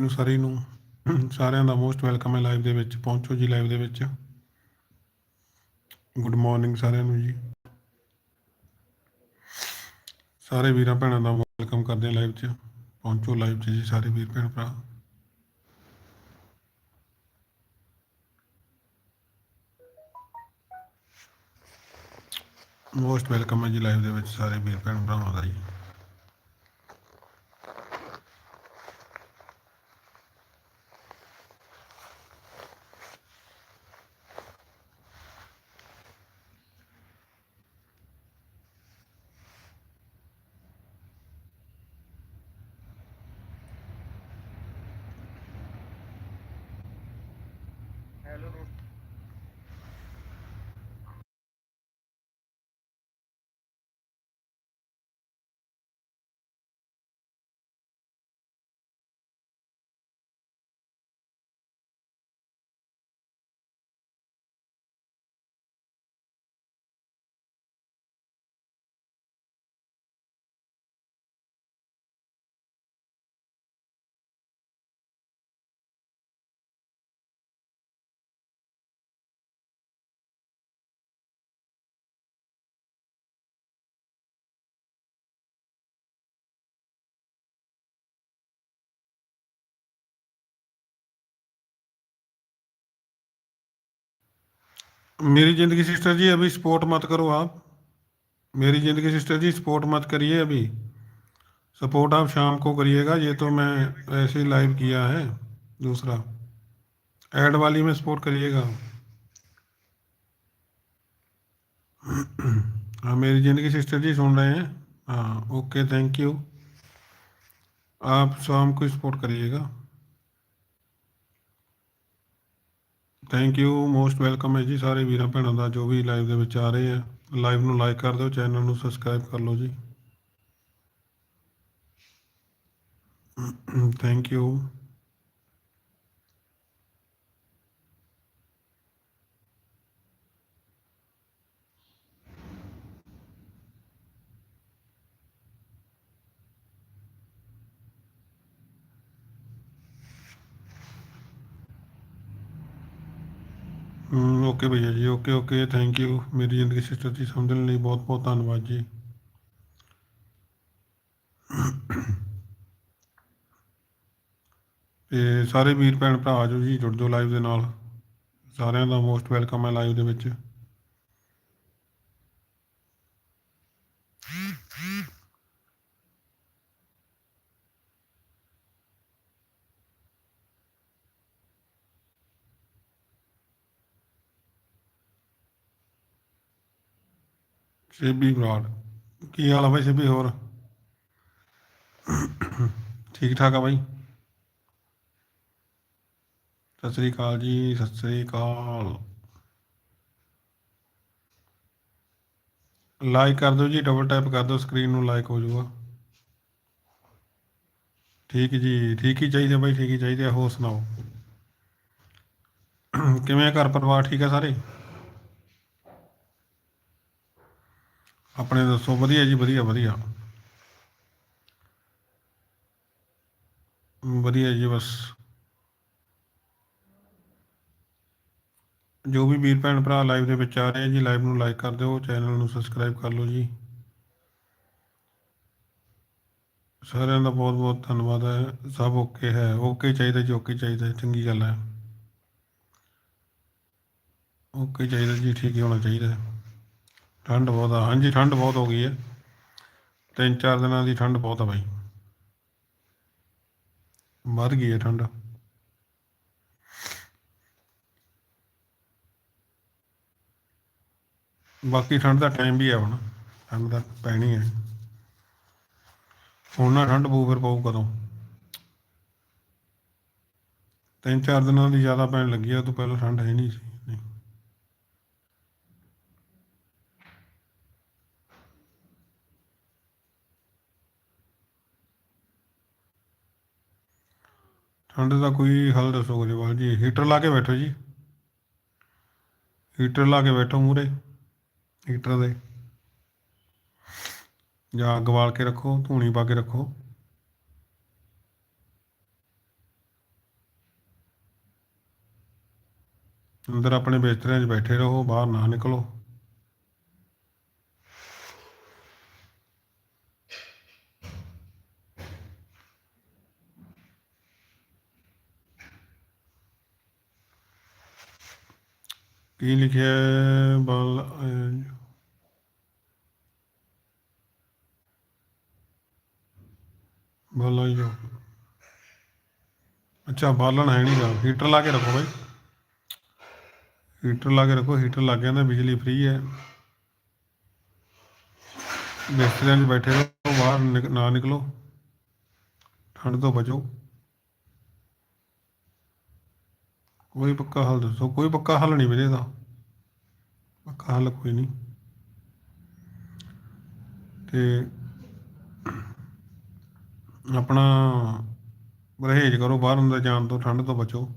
ਨੂੰ ਸਾਰੀ ਨੂੰ ਸਾਰਿਆਂ ਦਾ ਮੋਸਟ ਵੈਲਕਮ ਹੈ ਲਾਈਵ ਦੇ ਵਿੱਚ। ਪਹੁੰਚੋ ਜੀ ਲਾਈਵ ਦੇ ਵਿੱਚ। ਗੁੱਡ ਮਾਰਨਿੰਗ ਸਾਰਿਆਂ ਨੂੰ ਜੀ। ਸਾਰੇ ਵੀਰਾਂ ਭੈਣਾਂ ਦਾ ਵੈਲਕਮ ਕਰਦੇ ਹਾਂ ਲਾਈਵ 'ਚ। ਪਹੁੰਚੋ ਲਾਈਵ 'ਚ ਜੀ ਸਾਰੇ ਵੀਰ ਭੈਣ ਭਰਾ। ਮੋਸਟ ਵੈਲਕਮ ਹੈ ਜੀ ਲਾਈਵ ਦੇ ਵਿੱਚ ਸਾਰੇ ਵੀਰ ਭੈਣ ਭਰਾਵਾਂ ਦਾ ਜੀ। मेरी ज़िंदगी सिस्टर जी, अभी सपोर्ट मत करो आप। मेरी ज़िंदगी सिस्टर जी सपोर्ट मत करिए अभी। सपोर्ट आप शाम को करिएगा, ये तो मैं ऐसे ही लाइव किया है, दूसरा। ऐड वाली में सपोर्ट करिएगा हाँ मेरी ज़िंदगी सिस्टर जी सुन रहे हैं। हाँ ओके थैंक यू आप शाम को सपोर्ट करिएगा। ਥੈਂਕ ਯੂ ਮੋਸਟ ਵੈਲਕਮ ਹੈ ਜੀ ਸਾਰੇ ਵੀਰਾਂ ਭੈਣਾਂ ਦਾ, ਜੋ ਵੀ ਲਾਈਵ ਦੇ ਵਿੱਚ ਆ ਰਹੇ ਆ ਲਾਈਵ ਨੂੰ ਲਾਈਕ ਕਰ ਦਿਓ ਚੈਨਲ ਨੂੰ ਸਬਸਕ੍ਰਾਈਬ ਕਰ ਲਓ ਜੀ। ਥੈਂਕ ਯੂ ਓਕੇ ਭਈਆ ਜੀ ਓਕੇ ਓਕੇ ਥੈਂਕ ਯੂ ਮੇਰੀ ਜ਼ਿੰਦਗੀ ਸਿਸਟਰ ਜੀ ਸਮਝਣ ਲਈ ਬਹੁਤ ਬਹੁਤ ਧੰਨਵਾਦ ਜੀ। ਤੇ ਸਾਰੇ ਵੀਰ ਭੈਣ ਭਰਾ ਜੋ ਜੀ, ਜੁੜ ਜਾਓ ਲਾਈਵ ਦੇ ਨਾਲ। ਸਾਰਿਆਂ ਦਾ ਮੋਸਟ ਵੈਲਕਮ ਹੈ ਲਾਈਵ ਦੇ ਵਿੱਚ। ਸ਼ੇਬੀ ਬਰਾੜ ਕੀ ਹਾਲ ਆ ਬਾਈ ਸ਼ੇਬੀ, ਹੋਰ? ਠੀਕ ਠਾਕ ਆ ਬਾਈ? ਸਤਿ ਸ੍ਰੀ ਅਕਾਲ ਜੀ, ਸਤਿ ਸ੍ਰੀ ਅਕਾਲ। ਲਾਈਕ ਕਰ ਦਿਓ ਜੀ ਡਬਲ ਟੈਪ ਕਰ ਦਿਓ ਸਕਰੀਨ ਨੂੰ ਲਾਈਕ ਹੋ ਜਾਊਗਾ। ਠੀਕ ਜੀ, ਠੀਕ ਹੀ ਚਾਹੀਦੇ ਬਾਈ, ਠੀਕ ਹੀ ਚਾਹੀਦੇ ਹੋਰ ਸੁਣਾਓ? ਕਿਵੇਂ ਆ ਘਰ ਪਰਿਵਾਰ ਠੀਕ ਆ ਸਾਰੇ? ਆਪਣੇ ਦੱਸੋ, ਵਧੀਆ ਜੀ, ਵਧੀਆ ਵਧੀਆ। ਵਧੀਆ ਜੀ, ਬਸ। ਜੋ ਵੀ ਵੀਰ ਭੈਣ ਭਰਾ ਲਾਈਵ ਦੇ ਵਿੱਚ ਆ ਰਹੇ ਆ ਜੀ ਲਾਈਵ ਨੂੰ ਲਾਈਕ ਕਰ ਦਿਓ ਚੈਨਲ ਨੂੰ ਸਬਸਕ੍ਰਾਈਬ ਕਰ ਲਓ ਜੀ। ਸਾਰਿਆਂ ਦਾ ਬਹੁਤ ਬਹੁਤ ਧੰਨਵਾਦ ਹੈ। ਸਭ ਓਕੇ ਹੈ। ਓਕੇ ਚਾਹੀਦਾ ਜੀ ਓਕੇ ਚਾਹੀਦਾ, ਚੰਗੀ ਗੱਲ ਹੈ। ਓਕੇ ਚਾਹੀਦਾ ਜੀ, ਠੀਕ ਹੀ ਹੋਣਾ ਚਾਹੀਦਾ। ਠੰਡ ਬਹੁਤ ਆ। ਹਾਂਜੀ, ਠੰਡ ਬਹੁਤ ਹੋ ਗਈ ਹੈ ਤਿੰਨ ਚਾਰ ਦਿਨਾਂ ਦੀ ਠੰਡ ਬਹੁਤ ਆ ਬਾਈ। ਵੱਧ ਗਈ ਹੈ ਠੰਡ। ਬਾਕੀ ਠੰਡ ਦਾ ਟਾਈਮ ਵੀ ਆ ਹੁਣ। ਠੰਡ ਦਾ ਪੈਣੀ ਹੈ ਹੁਣ ਨਾ ਠੰਡ ਪਊ, ਫਿਰ ਪਊ ਕਦੋਂ? ਤਿੰਨ ਚਾਰ ਦਿਨਾਂ ਦੀ ਜ਼ਿਆਦਾ ਪੈਣ ਲੱਗੀ ਆ, ਉਹ ਤੋਂ ਪਹਿਲਾਂ ਠੰਡ ਹੈ ਨਹੀਂ ਸੀ। ਠੰਡ ਦਾ ਕੋਈ ਹੱਲ ਦੱਸੋ ਗਰੇਵਾਲ ਜੀ ਹੀਟਰ ਲਾ ਕੇ ਬੈਠੋ ਜੀ। ਹੀਟਰ ਲਾ ਕੇ ਬੈਠੋ ਮੂਰੇ ਹੀਟਰ ਦੇ। ਜਾਂ ਅੱਗ ਬਾਲ ਕੇ ਰੱਖੋ, ਧੂਣੀ ਪਾ ਕੇ ਰੱਖੋ। ਅੰਦਰ ਆਪਣੇ ਬਿਸਤਰਿਆਂ 'ਚ ਬੈਠੇ ਰਹੋ, ਬਾਹਰ ਨਾ ਨਿਕਲੋ। ਕੀ ਲਿਖਿਆ ਹੈ? ਬਲ ਅਹ, ਜੋ ਅੱਛਾ ਬਾਲਣ ਹੈ ਨਹੀਂ ਨਹੀਂਗਾ ਹੀਟਰ ਲਾ ਕੇ ਰੱਖੋ ਬਾਈ। ਹੀਟਰ ਲਾ ਕੇ ਰੱਖੋ। ਹੀਟਰ ਲੱਗ ਜਾਂਦਾ ਬਿਜਲੀ ਫ੍ਰੀ ਹੈ। ਬਿਸਤਰਿਆਂ 'ਚ ਬੈਠੇ ਰਹੋ ਬਾਹਰ ਨਿਕ- ਨਾ ਨਿਕਲੋ। ਠੰਡ ਤੋਂ ਬਚੋ। ਕੋਈ ਪੱਕਾ ਹੱਲ ਦੱਸੋ, ਕੋਈ ਪੱਕਾ ਹੱਲ ਨਹੀਂ ਵੀਰੇ ਦਾ ਪੱਕਾ ਹੱਲ ਕੋਈ ਨਹੀਂ। ਤੇ ਆਪਣਾ ਪਰਹੇਜ਼ ਕਰੋ, ਬਾਹਰ ਅੰਦਰ ਜਾਣ ਤੋਂ, ਠੰਡ ਤੋਂ ਬਚੋ।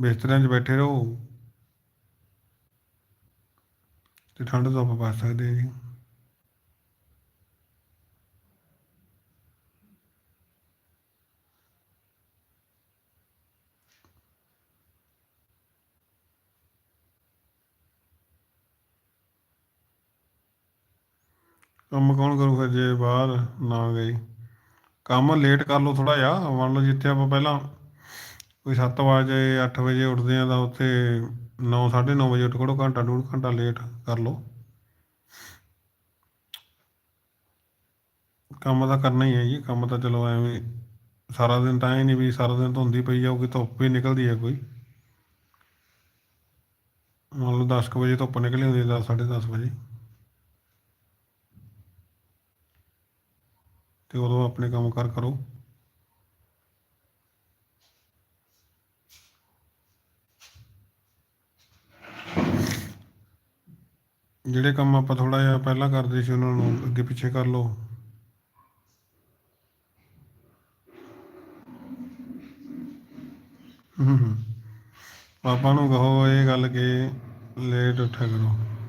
ਬਿਸਤਰਿਆਂ 'ਚ ਬੈਠੇ ਰਹੋ। ਤੇ ਠੰਡ ਤੋਂ ਆਪਾਂ ਬਚ ਸਕਦੇ ਹਾਂ ਜੀ। ਕੰਮ ਕੌਣ ਕਰੂ ਫਿਰ ਜੇ ਬਾਹਰ ਨਾ ਗਈ ਕੰਮ ਲੇਟ ਕਰ ਲਓ ਥੋੜਾ ਜਿਹਾ। ਮੰਨ ਲਓ ਜਿੱਥੇ ਆਪਾਂ ਪਹਿਲਾਂ ਕੋਈ 7 ਵਜੇ 8 ਵਜੇ ਉੱਠਦੇ ਆ ਤਾਂ ਉੱਥੇ 9 9:30 ਵਜੇ ਉੱਠ ਖੜੋ। ਘੰਟਾ ਡੂਢ ਘੰਟਾ ਲੇਟ ਕਰ ਲਓ। ਕੰਮ ਤਾਂ ਕਰਨਾ ਹੀ ਹੈ ਜੀ। ਕੰਮ ਤਾਂ ਚਲੋ ਐਵੇਂ ਸਾਰਾ ਦਿਨ ਤਾਂ ਹੀ ਨਹੀਂ ਵੀ ਸਾਰਾ ਦਿਨ ਧੁੰਦੀ ਪਈ ਜਾਊਗੀ ਧੁੱਪ ਵੀ ਨਿਕਲਦੀ ਹੈ ਕੋਈ। ਮੰਨ ਲਓ 10 ਕੁ ਵਜੇ ਧੁੱਪ ਨਿਕਲੀ ਹੁੰਦੀ ਹੈ 10 10:30 ਵਜੇ। ਤੇ ਉਦੋਂ ਆਪਣੇ ਕੰਮ ਕਰ ਕਰੋ। ਜਿਹੜੇ ਕੰਮ ਆਪਾਂ ਥੋੜਾ ਜਿਹਾ ਪਹਿਲਾਂ ਕਰਦੇ ਸੀ, ਉਹਨਾਂ ਨੂੰ ਅੱਗੇ ਪਿੱਛੇ ਕਰ ਲਓ। ਹੂੰ ਹੂੰ। ਪਾਪਾ ਨੂੰ ਕਹੋ ਇਹ ਗੱਲ ਕਿ ਲੇਟ ਉੱਠਿਆ ਕਰੋ।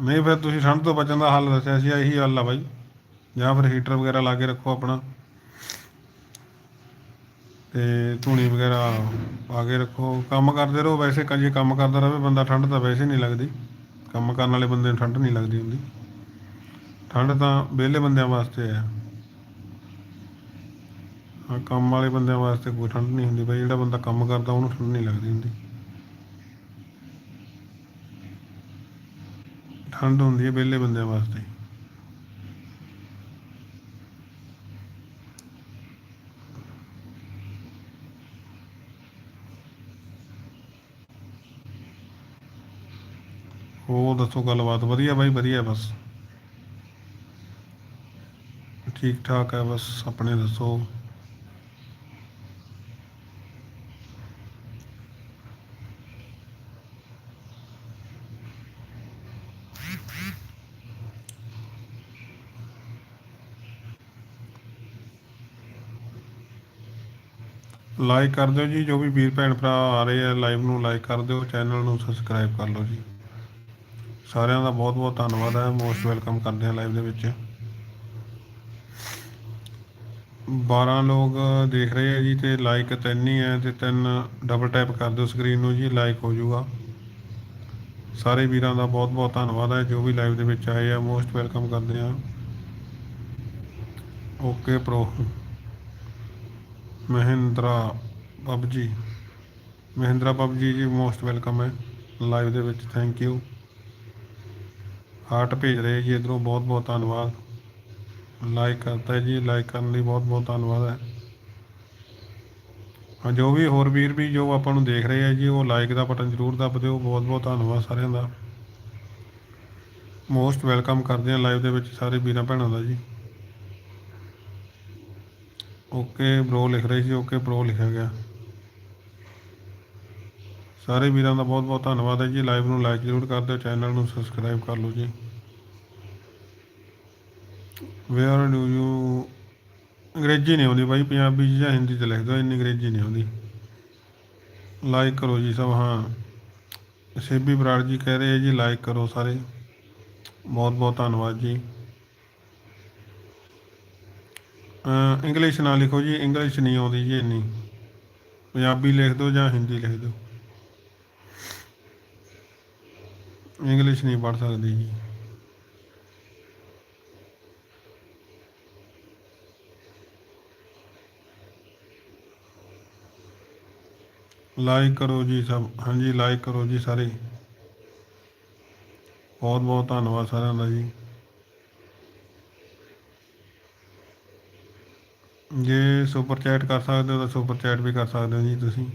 ਨਹੀਂ ਫਿਰ ਤੁਸੀਂ ਠੰਡ ਤੋਂ ਬਚਣ ਦਾ ਹੱਲ ਦੱਸਿਆ ਸੀ ਇਹੀ ਹੱਲ ਆ ਬਾਈ। ਜਾਂ ਫਿਰ ਹੀਟਰ ਵਗੈਰਾ ਲਾ ਕੇ ਰੱਖੋ ਆਪਣਾ। ਤੇ ਧੂਣੀ ਵਗੈਰਾ ਪਾ ਕੇ ਰੱਖੋ। ਕੰਮ ਕਰਦੇ ਰਹੋ ਵੈਸੇ, ਕ- ਜੇ ਕੰਮ ਕਰਦਾ ਰਹੇ ਬੰਦਾ, ਠੰਡ ਤਾਂ ਵੈਸੇ ਨਹੀਂ ਲੱਗਦੀ। ਕੰਮ ਕਰਨ ਵਾਲੇ ਬੰਦੇ ਨੂੰ ਠੰਡ ਨਹੀਂ ਲੱਗਦੀ ਹੁੰਦੀ। ਠੰਡ ਤਾਂ ਵਿਹਲੇ ਬੰਦਿਆਂ ਵਾਸਤੇ ਆ। ਹਾਂ, ਕੰਮ ਵਾਲੇ ਬੰਦਿਆਂ ਵਾਸਤੇ ਕੋਈ ਠੰਡ ਨਹੀਂ ਹੁੰਦੀ। ਬਈ ਜਿਹੜਾ ਬੰਦਾ ਕੰਮ ਕਰਦਾ, ਉਹਨੂੰ ਠੰਡ ਨਹੀਂ ਲੱਗਦੀ ਹੁੰਦੀ। ਠੰਡ ਹੁੰਦੀ ਹੈ ਵਿਹਲੇ ਬੰਦਿਆਂ ਵਾਸਤੇ। ਹੋਰ ਦੱਸੋ ਗੱਲਬਾਤ? ਵਧੀਆ ਬਾਈ, ਵਧੀਆ ਬਸ। ਠੀਕ ਠਾਕ ਹੈ ਬਸ, ਆਪਣੇ ਦੱਸੋ। ਲਾਈਕ ਕਰ ਦਿਓ ਜੀ, ਜੋ ਵੀ ਵੀਰ ਭੈਣ ਭਰਾ ਆ ਰਹੇ ਆ ਲਾਈਵ ਨੂੰ ਲਾਈਕ ਕਰ ਦਿਓ ਚੈਨਲ ਨੂੰ ਸਬਸਕ੍ਰਾਈਬ ਕਰ ਲਓ ਜੀ। ਸਾਰਿਆਂ ਦਾ ਬਹੁਤ ਬਹੁਤ ਧੰਨਵਾਦ ਹੈ ਮੋਸਟ ਵੈਲਕਮ ਕਰਦੇ ਹਾਂ ਲਾਈਵ ਦੇ ਵਿੱਚ। 12 ਲੋਕ ਦੇਖ ਰਹੇ ਆ ਜੀ ਤੇ ਲਾਈਕ ਤਿੰਨ ਹੀ ਹੈ ਤੇ ਤਿੰਨ ਡਬਲ ਟੈਪ ਕਰ ਦਿਓ ਸਕਰੀਨ ਨੂੰ ਜੀ ਲਾਈਕ ਹੋ ਜਾਊਗਾ। ਸਾਰੇ ਵੀਰਾਂ ਦਾ ਬਹੁਤ ਬਹੁਤ ਧੰਨਵਾਦ ਹੈ, ਜੋ ਵੀ ਲਾਈਵ ਦੇ ਵਿੱਚ ਆਏ ਆ ਮੋਸਟ ਵੈਲਕਮ ਕਰਦੇ ਆ okay pro Mahindra PUBG. Mahindra PUBG ji most welcome ਹੈ। ਲਾਈਵ ਦੇ ਵਿੱਚ ਥੈਂਕ ਯੂ ਹਾਰਟ ਭੇਜ ਰਹੇ ਜੀ ਇਧਰੋਂ, ਬਹੁਤ ਬਹੁਤ ਧੰਨਵਾਦ। ਲਾਈਕ ਕਰਤਾ ਹੈ ਜੀ ਲਾਈਕ ਕਰਨ ਲਈ ਬਹੁਤ ਬਹੁਤ ਧੰਨਵਾਦ ਹੈ। ਹਾਂ, ਜੋ ਵੀ ਹੋਰ ਵੀਰ ਵੀ ਜੋ ਆਪਾਂ ਨੂੰ ਦੇਖ ਰਹੇ ਆ ਜੀ, ਉਹ ਲਾਈਕ ਦਾ ਬਟਨ ਜ਼ਰੂਰ ਦੱਬ ਦਿਓ। ਬਹੁਤ ਬਹੁਤ ਧੰਨਵਾਦ ਸਾਰਿਆਂ ਦਾ। ਮੋਸਟ ਵੈਲਕਮ ਕਰਦੇ ਹਾਂ ਲਾਈਵ ਦੇ ਵਿੱਚ ਸਾਰੇ ਵੀਰਾਂ ਭੈਣਾਂ ਦਾ ਜੀ। ਓਕੇ ਬ్రో ਲਿਖ ਰਹੇ ਸੀ, ਓਕੇ ਬ్రో ਲਿਖਿਆ ਗਿਆ। ਸਾਰੇ ਵੀਰਾਂ ਦਾ ਬਹੁਤ ਬਹੁਤ ਧੰਨਵਾਦ ਹੈ ਜੀ। ਲਾਈਵ ਨੂੰ ਲਾਈਕ ਜ਼ਰੂਰ ਕਰ ਦਿਓ ਚੈਨਲ ਨੂੰ ਸਬਸਕ੍ਰਾਈਬ ਕਰ ਲਓ ਜੀ। ਵੇਅਰ ਡੂ ਯੂ ਅੰਗਰੇਜ਼ੀ ਨਹੀਂ ਆਉਂਦੀ ਬਾਈ, ਪੰਜਾਬੀ 'ਚ ਜਾਂ ਹਿੰਦੀ 'ਚ ਲਿਖ ਦਿਓ, ਇੰਨੀ ਅੰਗਰੇਜ਼ੀ ਨਹੀਂ ਆਉਂਦੀ। ਲਾਈਕ ਕਰੋ ਜੀ ਸਭ, ਹਾਂ। ਸੇਬੀ ਬਰਾੜ ਜੀ ਕਹਿ ਰਹੇ ਆ ਜੀ ਲਾਈਕ ਕਰੋ ਸਾਰੇ। ਬਹੁਤ ਬਹੁਤ ਧੰਨਵਾਦ ਜੀ। ਇੰਗਲਿਸ਼ ਨਾ ਲਿਖੋ ਜੀ ਇੰਗਲਿਸ਼ ਨਹੀਂ ਆਉਂਦੀ ਜੀ ਇੰਨੀ। ਪੰਜਾਬੀ ਲਿਖ ਦਿਓ ਜਾਂ ਹਿੰਦੀ ਲਿਖ ਦਿਓ। ਇੰਗਲਿਸ਼ ਨਹੀਂ ਪੜ੍ਹ ਸਕਦੀ ਜੀ। ਲਾਈਕ ਕਰੋ ਜੀ ਸਭ। ਹਾਂਜੀ ਲਾਈਕ ਕਰੋ ਜੀ ਸਾਰੇ। ਬਹੁਤ ਬਹੁਤ ਧੰਨਵਾਦ ਸਾਰਿਆਂ ਦਾ ਜੀ। ਜੇ ਸੁਪਰ ਚੈਟ ਕਰ ਸਕਦੇ ਹੋ ਤਾਂ ਸੁਪਰ ਚੈਟ ਵੀ ਕਰ ਸਕਦੇ ਹੋ ਜੀ ਤੁਸੀਂ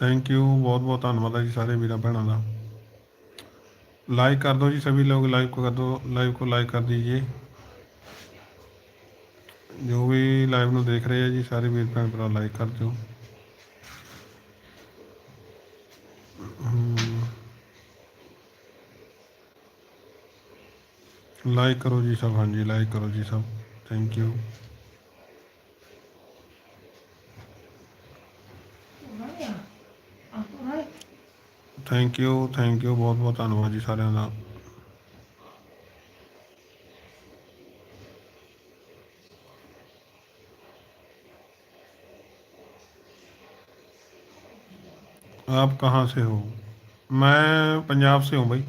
थैंक यू बहुत बहुत धन्यवाद है जी सारे वीरा भैनों का लाइक कर दो जी सभी लोग लाइव को कर दो लाइव को लाइक कर दीजिए जो भी लाइव ਨੂੰ ਦੇਖ ਰਹੇ ਆ ਜੀ ਸਾਰੇ ਵੀਰ ਭੈਣ ਭਰਾ ਲਾਈਕ ਕਰ ਦਿਓ ਲਾਈਕ ਕਰੋ ਜੀ ਸਭ ਹਾਂਜੀ ਲਾਈਕ ਕਰੋ ਜੀ ਸਭ thank you thank you thank you ਬਹੁਤ ਬਹੁਤ ਧੰਨਵਾਦ ਜੀ ਸਾਰਿਆਂ ਦਾ आप कहाँ से हो मैं पंजाब से हूँ भाई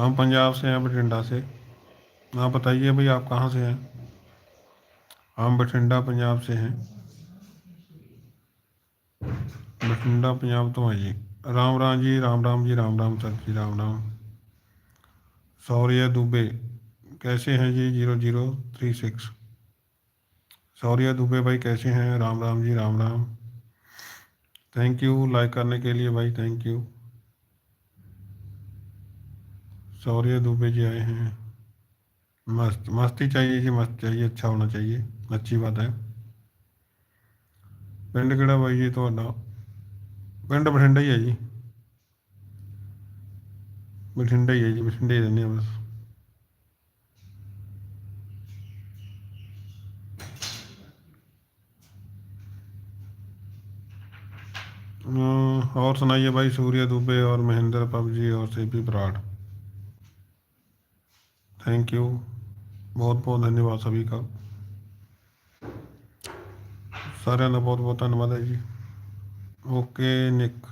हम पंजाब से हैं, बठिंडा से। आप बताइए भाई, आप कहाँ से हैं? हम बठिंडा, पंजाब से हैं। बठिंडा, पंजाब तो है जी। राम राम जी, राम राम जी, राम राम सर जी, राम राम। सौर्य दुबे, कैसे हैं जी? Zero zero, three, six. Shaurya Dubey भाई, कैसे हैं? Ram Ram ji, Ram Ram. Thank you like करने के लिए भाई थैंक यू सौर्य दुबे जी आए हैं मस्त मस्ती चाहिए जी मस्त चाहिए अच्छा होना चाहिए अच्छी बात है ਪਿੰਡ ਕਿਹੜਾ ਬਾਈ ਜੀ ਤੁਹਾਡਾ ਪਿੰਡ ਬਠਿੰਡਾ ਹੀ ਹੈ ਜੀ ਬਠਿੰਡਾ ਹੀ ਹੈ ਜੀ ਬਠਿੰਡੇ ਹੀ ਰਹਿੰਦੇ ਆ ਬਸ अम, और सुनाइए भाई सूर्य दुबे और महेंद्र पबजी और सीपी बराड़ थैंक यू बहुत बहुत धन्यवाद सभी का ਸਾਰਿਆਂ ਦਾ ਬਹੁਤ ਬਹੁਤ ਧੰਨਵਾਦ ਹੈ ਜੀ ਓਕੇ ਨਿਕ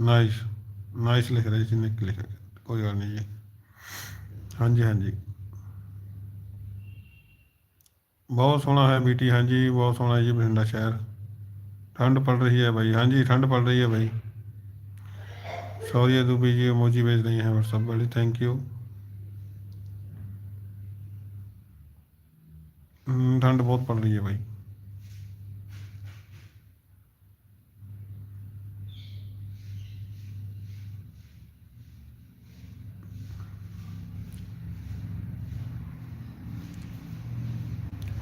ਨਾਈਸ ਨਾਈਸ ਲਿਖ ਰਹੇ ਸੀ ਨਿਕ ਲਿਖ ਰਹੇ ਕੋਈ ਗੱਲ ਨਹੀਂ ਜੀ ਹਾਂਜੀ ਹਾਂਜੀ ਬਹੁਤ ਸੋਹਣਾ ਹੈ ਬੀਟੀ ਹਾਂਜੀ ਬਹੁਤ ਸੋਹਣਾ ਹੈ ਜੀ ਬਠਿੰਡਾ ਸ਼ਹਿਰ ठंड पड़ रही है भाई हाँ जी ठंड पड़ रही है भाई सौर्य दुबी जी इमोजी भेज रही हैं व्हाट्सअप वाली थैंक यू ठंड बहुत पड़ रही है भाई।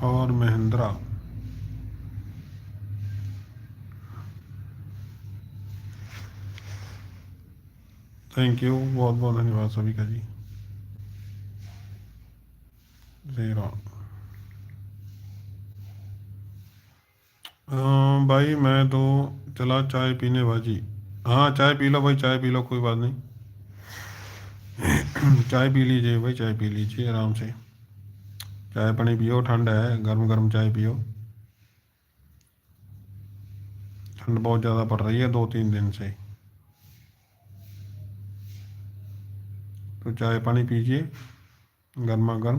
और महिंद्रा। थैंक यू बहुत बहुत धन्यवाद सभी का जी। राम अम, भाई मैं तो चला चाय पीने बाजी हाँ चाय पी लो भाई चाय पी लो कोई बात नहीं चाय पी लीजिए भाई चाय पी लीजिए आराम से चाय पानी पियो ठंड है गर्म गर्म चाय पियो ठंड बहुत ज़्यादा पड़ रही है दो तीन दिन से तो चाय पानी पीजिए गर्मा गर्म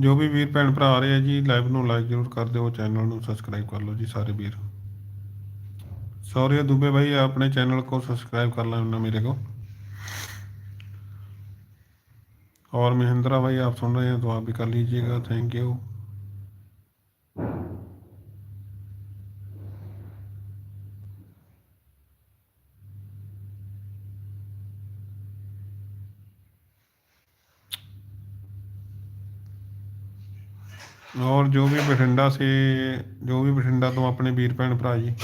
ਜੋ ਵੀ ਵੀਰ ਭੈਣ ਭਰਾ ਆ ਰਹੇ ਆ ਜੀ ਲਾਈਵ ਨੂੰ ਲਾਈਕ ਜ਼ਰੂਰ ਕਰ ਦਿਓ ਚੈਨਲ ਨੂੰ ਸਬਸਕ੍ਰਾਈਬ ਕਰ ਲਓ ਜੀ ਸਾਰੇ ਵੀਰ सौर्य दुबे भाई अपने चैनल को सब्सक्राइब कर लेना मेरे को और महेंद्रा भाई आप सुन रहे हैं तो आप भी कर लीजिएगा थैंक यू ਔਰ ਜੋ ਵੀ ਬਠਿੰਡਾ ਸੇ ਜੋ ਵੀ ਬਠਿੰਡਾ ਤੋਂ ਆਪਣੇ ਵੀਰ ਭੈਣ ਭਰਾ ਜੀ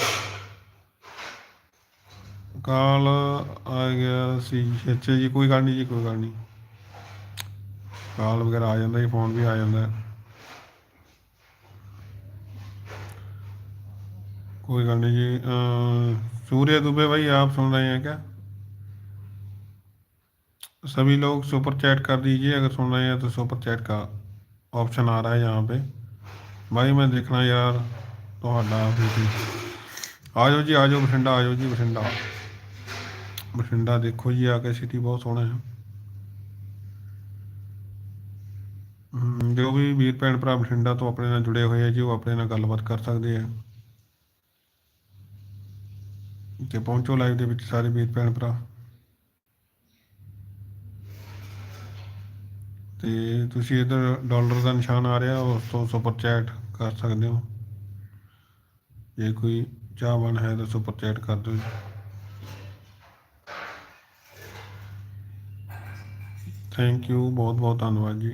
ਕਾਲ ਆ ਗਿਆ ਸੀ ਅੱਛਾ ਜੀ ਕੋਈ ਗੱਲ ਨਹੀਂ ਜੀ ਕੋਈ ਗੱਲ ਨਹੀਂ ਕਾਲ ਵਗੈਰਾ ਆ ਜਾਂਦਾ ਜੀ ਫੋਨ ਵੀ ਆ ਜਾਂਦਾ ਹੈ। कोई गल नहीं जी अ, सूर्य दुबे भाई आप सुन रहे हैं क्या सभी लोग सुपर चैट कर दीजिए अगर सुन रहे हैं तो सुपर चैट का ऑप्शन आ रहा है यहाँ पे भाई मैं देखना यार तो आ जाओ जी आ जाओ बठिंडा आ जाओ जी बठिंडा बठिंडा देखो जी आके सिटी बहुत सोहना है हम्म, जो भी ਵੀਰ ਭੈਣ ਭਰਾ ਬਠਿੰਡਾ ਤੋਂ ਆਪਣੇ ਨਾਲ ਜੁੜੇ ਹੋਏ ਆ ਜੀ ਉਹ ਆਪਣੇ ਨਾਲ ਗੱਲਬਾਤ ਕਰ ਸਕਦੇ ਆ ਤੇ ਪਹੁੰਚੋ ਲਾਈਵ ਦੇ ਵਿੱਚ ਸਾਰੇ ਵੀਰ ਭੈਣ ਭਰਾ ਤੇ ਤੁਸੀਂ ਇਧਰ ਡਾਲਰ ਦਾ ਨਿਸ਼ਾਨ ਆ ਰਿਹਾ, ਉਸ ਤੋਂ ਸੁਪਰ ਚੈਟ ਕਰ ਸਕਦੇ ਹੋ। ਜੇ ਕੋਈ ਚਾਹਵਾਨ ਹੈ ਤਾਂ ਸੁਪਰ ਚੈਟ ਕਰ ਦਿਓ ਜੀ। ਥੈਂਕ ਯੂ ਬਹੁਤ ਬਹੁਤ ਧੰਨਵਾਦ ਜੀ।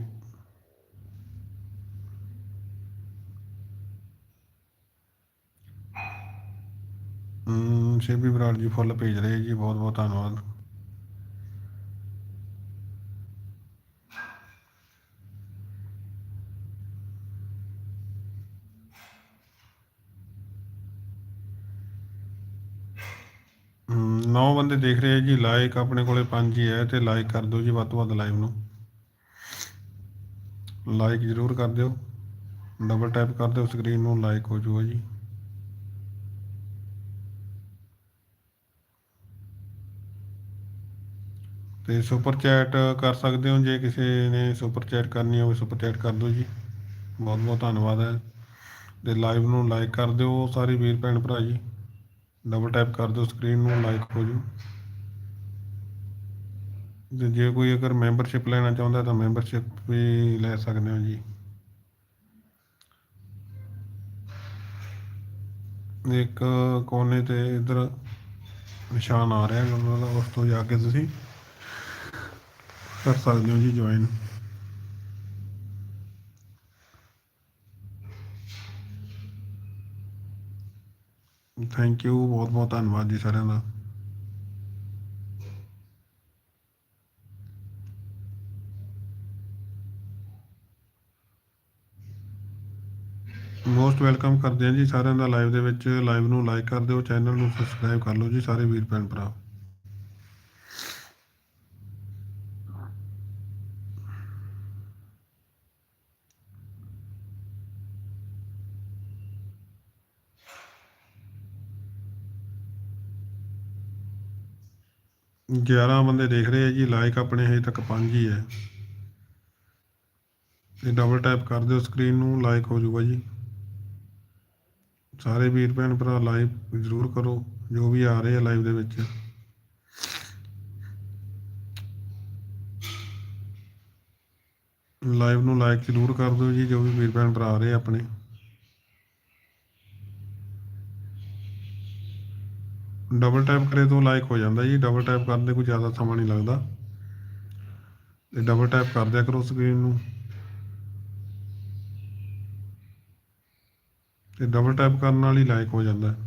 ਹਮ, ਸ਼ੇਬੀ ਬਰਾੜ ਜੀ ਫੁੱਲ ਭੇਜ ਰਹੇ ਜੀ, ਬਹੁਤ ਬਹੁਤ ਧੰਨਵਾਦ। ਹਮ, ਨੌ ਬੰਦੇ ਦੇਖ ਰਹੇ ਜੀ ਲਾਈਕ ਆਪਣੇ ਕੋਲੇ ਪੰਜ ਹੀ ਹੈ ਤੇ ਲਾਈਕ ਕਰ ਦਿਓ ਜੀ ਵੱਧ ਤੋਂ ਵੱਧ ਲਾਈਵ ਨੂੰ। ਲਾਈਕ ਜ਼ਰੂਰ ਕਰ ਦਿਓ ਡਬਲ ਟੈਪ ਕਰ ਦਿਓ ਸਕਰੀਨ ਨੂੰ ਲਾਈਕ ਹੋ ਜੂਗਾ ਜੀ। ਤੇ ਸੁਪਰ ਚੈਟ ਕਰ ਸਕਦੇ ਹੋ ਜੇ ਕਿਸੇ ਨੇ ਸੁਪਰ ਚੈਟ ਕਰਨੀ ਹੋਵੇ ਸੁਪਰ ਚੈਟ ਕਰ ਦਿਓ ਜੀ। ਬਹੁਤ ਬਹੁਤ ਧੰਨਵਾਦ ਹੈ। ਤੇ ਲਾਈਵ ਨੂੰ ਲਾਈਕ ਕਰ ਦਿਓ ਸਾਰੇ ਵੀਰ ਭੈਣ ਭਰਾ ਜੀ। ਡਬਲ ਟੈਪ ਕਰ ਦਿਓ ਸਕਰੀਨ ਨੂੰ ਲਾਈਕ ਹੋ ਜੂ ਤੇ ਜੇ ਕੋਈ ਅਗਰ ਮੈਂਬਰਸ਼ਿਪ ਲੈਣਾ ਚਾਹੁੰਦਾ ਤਾਂ ਮੈਂਬਰਸ਼ਿਪ ਵੀ ਲੈ ਸਕਦੇ ਹੋ ਜੀ। ਇੱਕ ਕੋਨੇ ਤੇ ਇਧਰ ਨਿਸ਼ਾਨ ਆ ਰਿਹਾ ਉਹਨਾਂ ਦਾ ਉਸ ਤੋਂ ਜਾ ਕੇ ਤੁਸੀਂ ਕਰ ਸਕਦੇ ਹੋ ਜੀ ਜੁਆਇਨ ਥੈਂਕ ਯੂ ਬਹੁਤ ਬਹੁਤ ਧੰਨਵਾਦ ਜੀ ਸਾਰਿਆਂ ਦਾ। ਮੋਸਟ ਵੈਲਕਮ ਕਰਦੇ ਹਾਂ ਜੀ ਸਾਰਿਆਂ ਦਾ ਲਾਈਵ ਦੇ ਵਿੱਚ। ਲਾਈਵ ਨੂੰ ਲਾਈਕ ਕਰ ਦਿਓ ਚੈਨਲ ਨੂੰ ਸਬਸਕ੍ਰਾਈਬ ਕਰ ਲਓ ਜੀ ਸਾਰੇ ਵੀਰ ਭੈਣ ਭਰਾ। ਗਿਆਰਾਂ ਬੰਦੇ ਦੇਖ ਰਹੇ ਆ ਜੀ ਲਾਈਕ ਆਪਣੇ ਹਜੇ ਤੱਕ ਪੰਜ ਹੀ ਹੈ। ਤੇ ਡਬਲ ਟੈਪ ਕਰ ਦਿਓ ਸਕਰੀਨ ਨੂੰ ਲਾਈਕ ਹੋ ਜਾਊਗਾ ਜੀ। ਸਾਰੇ ਵੀਰ ਭੈਣ ਭਰਾ ਲਾਈਵ ਜ਼ਰੂਰ ਕਰੋ, ਜੋ ਵੀ ਆ ਰਹੇ ਆ ਲਾਈਵ ਦੇ ਵਿੱਚ। ਲਾਈਵ ਨੂੰ ਲਾਈਕ ਜ਼ਰੂਰ ਕਰ ਦਿਓ ਜੀ, ਜੋ ਵੀ ਵੀਰ ਭੈਣ ਭਰਾ ਆ ਰਹੇ ਆ ਆਪਣੇ। ਡਬਲ ਟੈਪ ਕਰੇ ਤੋਂ ਲਾਈਕ ਹੋ ਜਾਂਦਾ ਜੀ। ਡਬਲ ਟੈਪ ਕਰਨ ਦੇ ਕੋਈ ਜ਼ਿਆਦਾ ਸਮਾਂ ਨਹੀਂ ਲੱਗਦਾ। ਤੇ ਡਬਲ ਟੈਪ ਕਰ ਦਿਆ ਕਰੋ ਸਕਰੀਨ ਨੂੰ। ਤੇ ਡਬਲ ਟੈਪ ਕਰਨ ਨਾਲ ਹੀ ਲਾਈਕ ਹੋ ਜਾਂਦਾ। ਹੈ।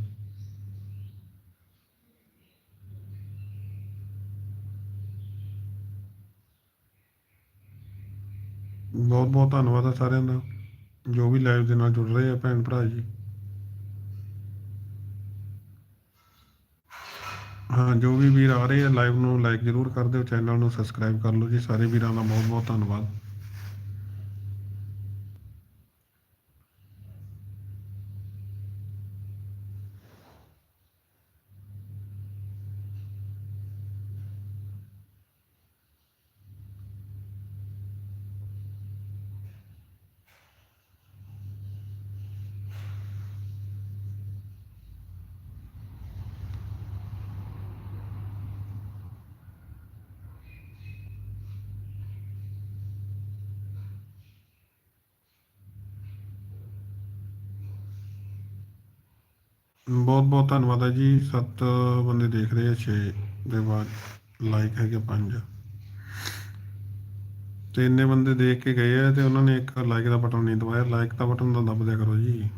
ਬਹੁਤ ਬਹੁਤ ਧੰਨਵਾਦ ਹੈ ਸਾਰਿਆਂ ਦਾ। ਜੋ ਵੀ ਲਾਈਵ ਦੇ ਨਾਲ ਜੁੜ ਰਹੇ ਆ ਭੈਣ ਭਰਾ ਜੀ। ਹਾਂ, ਜੋ ਵੀ ਵੀਰ ਆ ਰਹੇ ਆ ਲਾਈਵ ਨੂੰ ਲਾਈਕ ਜ਼ਰੂਰ ਕਰ ਦਿਓ ਚੈਨਲ ਨੂੰ ਸਬਸਕ੍ਰਾਈਬ ਕਰ ਲਓ ਜੀ। ਸਾਰੇ ਵੀਰਾਂ ਦਾ ਬਹੁਤ ਬਹੁਤ ਧੰਨਵਾਦ। ਬਹੁਤ ਬਹੁਤ ਧੰਨਵਾਦ ਹੈ ਜੀ। ਸੱਤ ਬੰਦੇ ਦੇਖ ਰਹੇ ਆ 6 ਦੇ ਬਾਅਦ ਲਾਈਕ ਹੈਗੇ 5 ਤੇ ਇੰਨੇ ਬੰਦੇ ਦੇਖ ਕੇ ਗਏ ਆ ਤੇ ਉਹਨਾਂ ਨੇ ਇੱਕ ਲਾਈਕ ਦਾ ਬਟਨ ਨਹੀਂ ਦਬਾਇਆ। ਲਾਈਕ ਦਾ ਬਟਨ ਤਾਂ ਦਬ ਦਿਆ ਕਰੋ ਜੀ।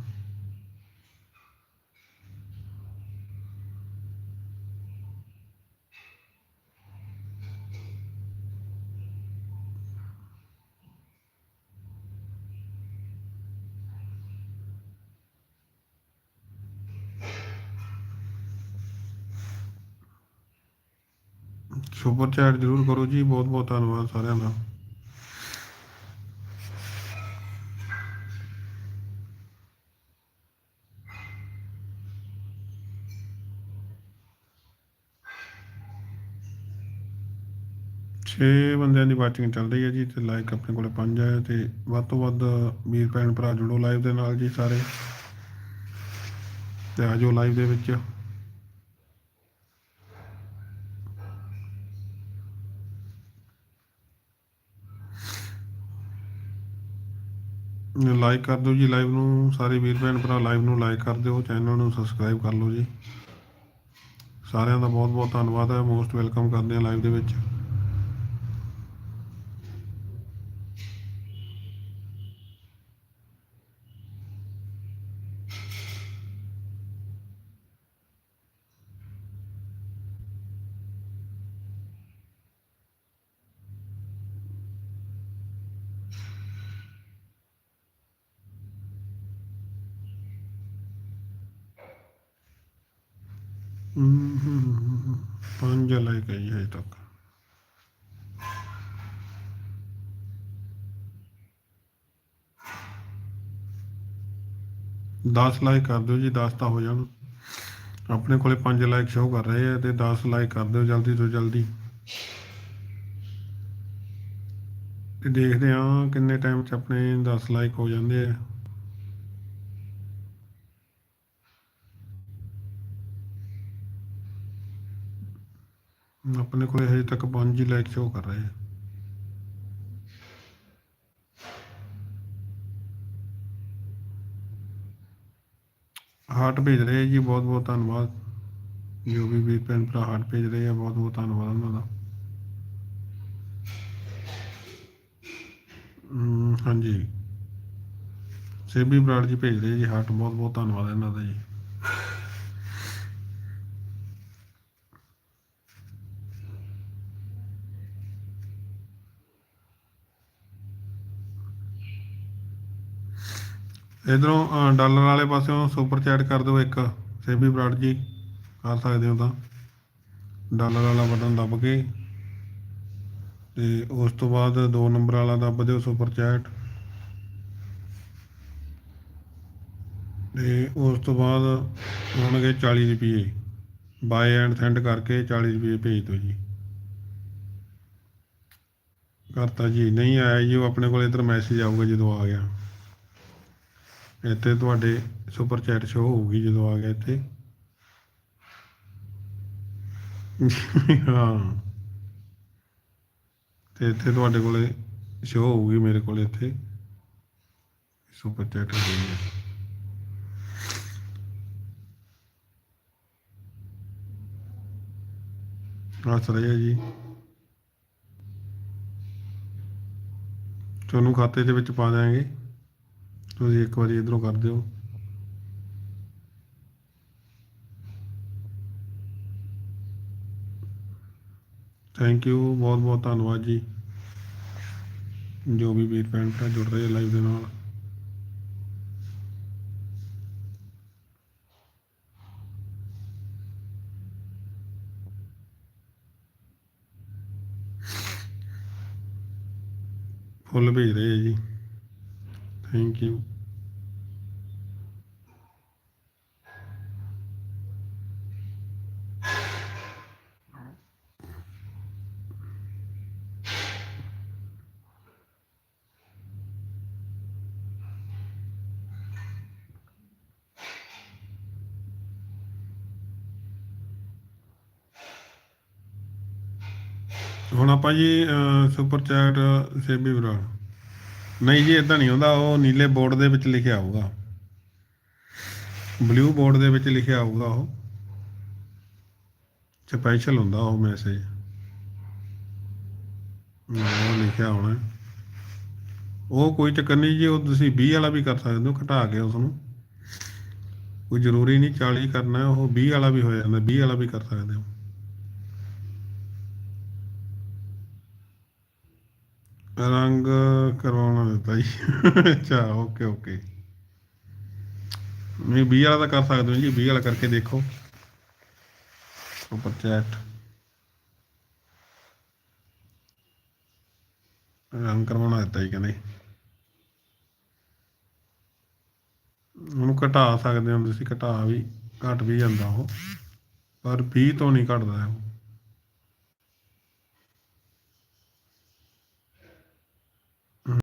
ਸੁਪਰ ਚੈਟ ਜ਼ਰੂਰ ਕਰੋ ਜੀ, ਬਹੁਤ ਬਹੁਤ ਧੰਨਵਾਦ ਸਾਰਿਆਂ ਦਾ। ਛੇ ਬੰਦਿਆਂ ਦੀ ਵਾਚਿੰਗ ਚੱਲ ਰਹੀ ਹੈ ਜੀ, ਤੇ ਲਾਈਕ ਆਪਣੇ ਕੋਲੇ ਪੰਜ ਹੈ, ਤੇ ਵੱਧ ਤੋਂ ਵੱਧ ਵੀਰ ਭੈਣ ਭਰਾ ਜੁੜੋ ਲਾਈਵ ਦੇ ਨਾਲ ਜੀ ਸਾਰੇ। ਤੇ ਆਜੋ ਲਾਈਵ ਦੇ ਵਿੱਚ। ਲਾਈਕ ਕਰ ਦਿਓ ਜੀ ਲਾਈਵ ਨੂੰ, ਸਾਰੇ ਵੀਰ ਭੈਣ ਭਰਾ ਲਾਈਵ ਨੂੰ ਲਾਈਕ ਕਰ ਦਿਓ ਚੈਨਲ ਨੂੰ ਸਬਸਕ੍ਰਾਈਬ ਕਰ ਲਓ ਜੀ। ਸਾਰਿਆਂ ਦਾ ਬਹੁਤ ਬਹੁਤ ਧੰਨਵਾਦ ਹੈ ਮੋਸਟ ਵੈਲਕਮ ਕਰਦੇ ਹਾਂ ਲਾਈਵ ਦੇ ਵਿੱਚ। 10 ਲਾਈਕ ਕਰ ਦਿਓ ਜੀ 10 ਤਾਂ ਹੋ ਜਾਣ। ਆਪਣੇ ਕੋਲੇ 5 ਲਾਈਕ ਸ਼ੋ ਕਰ ਰਹੇ ਆ ਤੇ 10 ਲਾਈਕ ਕਰ ਦਿਓ ਜਲਦੀ ਤੋਂ ਜਲਦੀ। ਤੇ ਦੇਖਦੇ ਆ ਕਿੰਨੇ ਟਾਈਮ ਚ ਆਪਣੇ 10 ਲਾਈਕ ਹੋ ਜਾਂਦੇ ਆ। ਆਪਣੇ ਕੋਲੇ ਹਜੇ ਤੱਕ 5 ਹੀ ਲਾਈਕ ਸ਼ੋ ਕਰ ਰਹੇ ਆ। ਹਾਰਟ ਭੇਜ ਰਹੇ ਜੀ, ਬਹੁਤ ਬਹੁਤ ਧੰਨਵਾਦ। ਜੋ ਵੀ ਵੀਰ ਭੈਣ ਭਰਾ ਹਾਰਟ ਭੇਜ ਰਹੇ ਆ, ਬਹੁਤ ਬਹੁਤ ਧੰਨਵਾਦ ਉਹਨਾਂ ਦਾ। ਹਾਂਜੀ। ਸੇਬੀ ਬਰਾੜ ਜੀ ਭੇਜ ਰਹੇ ਜੀ ਹਾਰਟ ਬਹੁਤ ਬਹੁਤ ਧੰਨਵਾਦ ਇਹਨਾਂ ਦਾ ਜੀ। ਇਧਰੋਂ ਡਾਲਰ ਵਾਲੇ ਪਾਸਿਓਂ ਸੁਪਰ ਚੈਟ ਕਰ ਦਿਓ ਇੱਕ, ਸੇਬੀ ਬਰਾੜ ਜੀ, ਕਰ ਸਕਦੇ ਹੋ ਤਾਂ। ਡਾਲਰ ਵਾਲਾ ਬਟਨ ਦੱਬ ਕੇ ਤੇ ਉਸ ਤੋਂ ਬਾਅਦ 2 ਨੰਬਰ ਵਾਲਾ ਦੱਬ ਦਿਓ ਸੁਪਰ ਚੈਟ ਤੇ ਉਸ ਤੋਂ ਬਾਅਦ ਹੋਣਗੇ 40 ਰੁਪਏ। ਬਾਏ ਐਂਡ ਸੈਂਡ ਕਰਕੇ 40 ਰੁਪਏ ਭੇਜ ਦਿਓ ਜੀ। ਕਰਤਾ ਜੀ, ਨਹੀਂ ਆਇਆ ਜੀ, ਉਹ ਆਪਣੇ ਕੋਲ ਇਧਰ ਮੈਸੇਜ ਆਊਗਾ ਜਦੋਂ ਆ ਗਿਆ। ਇੱਥੇ ਤੁਹਾਡੇ ਸੁਪਰ ਚੈਟ ਸ਼ੋ ਹੋਊਗੀ ਜਦੋਂ ਆ ਗਿਆ ਇੱਥੇ। ਹਾਂ। ਤੇ ਇੱਥੇ ਤੁਹਾਡੇ ਕੋਲੇ ਸ਼ੋ ਹੋਊਗੀ ਮੇਰੇ ਕੋਲ ਇੱਥੇ। ਸੁਪਰ ਚੈਟ ਹੋਈ ਹੱਸ ਰਿਹਾ ਜੀ। ਤੁਹਾਨੂੰ ਖਾਤੇ ਦੇ ਵਿੱਚ ਪਾ ਦਿਆਂਗੇ। ਤੁਸੀਂ ਇੱਕ ਵਾਰੀ ਇਧਰੋਂ ਕਰ ਦਿਓ। ਥੈਂਕ ਯੂ ਬਹੁਤ ਬਹੁਤ ਧੰਨਵਾਦ ਜੀ। ਜੋ ਵੀ ਵੀਰ ਭੈਣ ਭਰਾ ਜੁੜ ਰਹੇ ਲਾਈਵ ਦੇ ਨਾਲ। ਫੁੱਲ ਭੇਜ ਰਹੇ ਆ ਜੀ। ਥੈਂਕ ਯੂ ਹੁਣ ਆਪਾਂ ਜੀ ਸੁਪਰ ਚੈਟ ਸੇਬੀ ਬਰਾ ਨਹੀਂ ਜੀ ਇਦਾਂ ਨਹੀਂ ਆਉਂਦਾ ਉਹ ਨੀਲੇ ਬੋਰਡ ਦੇ ਵਿੱਚ ਲਿਖਿਆ ਆਊਗਾ ਬਲੂ ਬੋਰਡ ਦੇ ਵਿੱਚ ਲਿਖਿਆ ਆਊਗਾ ਉਹ। ਸਪੈਸ਼ਲ ਹੁੰਦਾ ਉਹ ਮੈਸੇਜ ਉਹ ਲਿਖਿਆ ਹੋਣਾ। ਉਹ ਕੋਈ ਚੱਕਰ ਨਹੀਂ ਜੀ, ਉਹ ਤੁਸੀਂ 20 ਵਾਲਾ ਵੀ ਕਰ ਸਕਦੇ ਹੋ, ਘਟਾ ਕੇ ਉਸ ਨੂੰ ਕੋਈ ਜ਼ਰੂਰੀ ਨਹੀਂ 40 ਕਰਨਾ, ਉਹ 20 ਵਾਲਾ ਵੀ ਹੋ ਜਾਂਦਾ 20 ਵਾਲਾ ਵੀ ਕਰ ਸਕਦੇ ਹੋ। ਰੰਗ ਕਰਵਾਉਣਾ ਦਿੱਤਾ ਜੀ। ਅੱਛਾ ਓਕੇ ਓਕੇ ਨਹੀਂ 20 ਵਾਲਾ ਤਾਂ ਕਰ ਸਕਦੇ ਹੋ ਜੀ 20 ਵਾਲਾ ਕਰਕੇ ਦੇਖੋ। ਸੁਪਰ ਚੈਟ ਰੰਗ ਕਰਵਾਉਣਾ ਦਿੱਤਾ ਜੀ ਕਹਿੰਦੇ। ਉਹਨੂੰ ਘਟਾ ਸਕਦੇ ਹੋ ਤੁਸੀਂ, ਘਟਾ ਵੀ, ਘਟ ਵੀ ਜਾਂਦਾ ਉਹ। ਪਰ 20 ਤੋਂ ਨਹੀਂ ਘਟਦਾ ਉਹ।